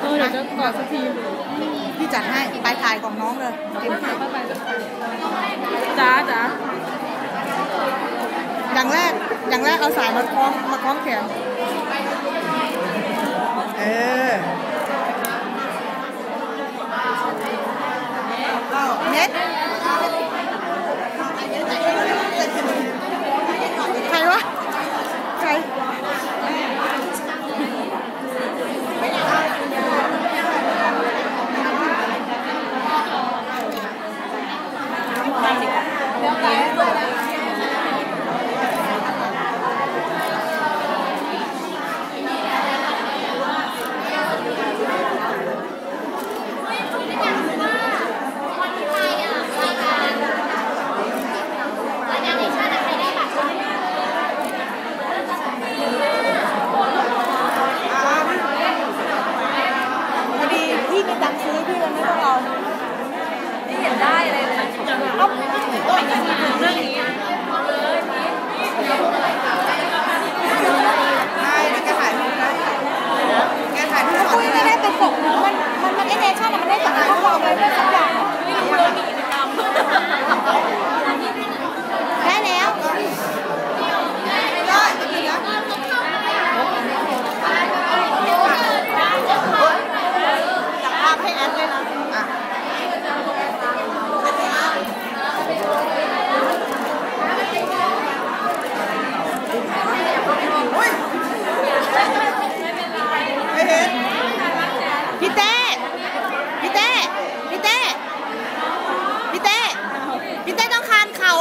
เออเดี๋ยวจะกอดสักทีพี่จัดให้ไปถ่ายของน้องเลยเต็มที่จ้าจ้าอย่างแรกอย่างแรกเอาสายมาคล้องมาคล้องแขน พี่เต้ พี่เต้ พี่เต้ พี่เต้ต้องคานเข่า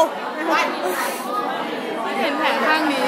เห็นแผลข้างนี้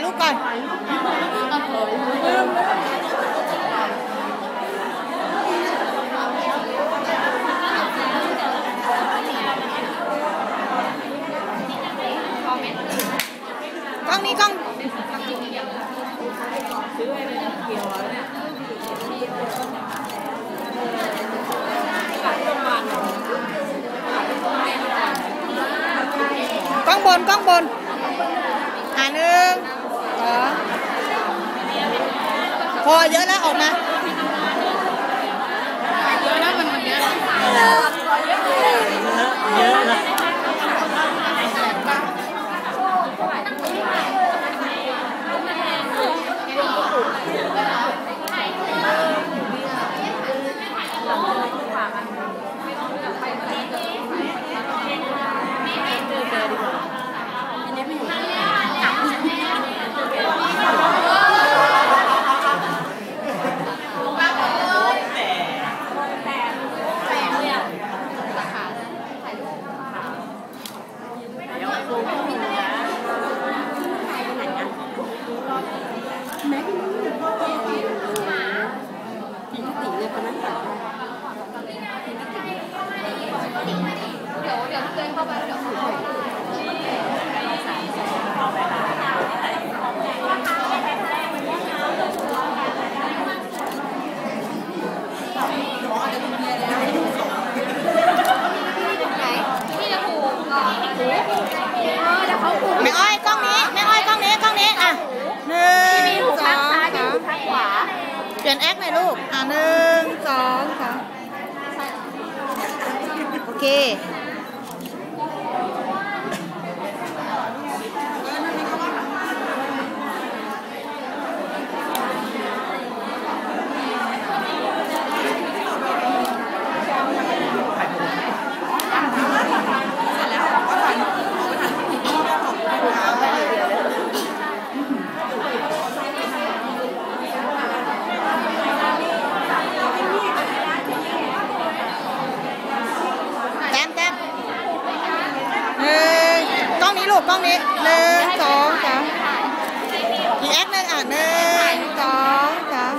ายรูปก่อนถ่ายรูปก่อนกล้องนี้กล้องกล้องบนกล้องบนอ่าหนึ่ง พอเยอะแล้วออกมาเยอะแล้วมันมันเยอะเยอะม่อ้อยกล้องนี้แม่อ้อยกล้องนี้กล้องนี้อะหนึ่งสองสามเป ลูก อ่าหนึ่งสองสามโอเค แต้มแต้มหนึ่งกล้ องนี้ลูกกล้องนี้หนึ่งสองสามอีกแอคหนึ่งอะหนึ่งสองสาม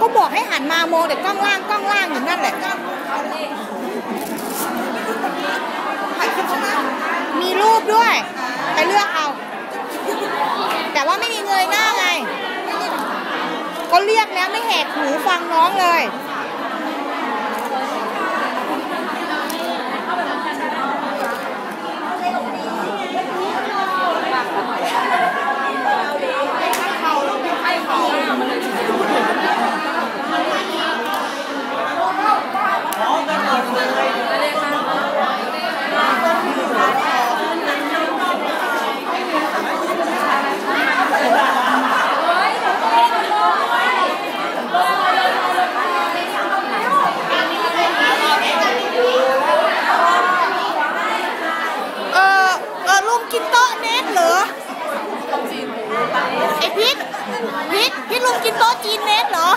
ก็บอกให้หันมาโมองแต่กล้องล่างกล้องล่างอยู่นั่นแหละมีรูปด้วย ไปเลือกเอา แต่ว่าไม่มีเงยหน้าไง ก็เรียกแล้วไม่แหกหูฟังน้องเลย พี่พี่ลุงกินโต๊ะจีนเมสเหรอ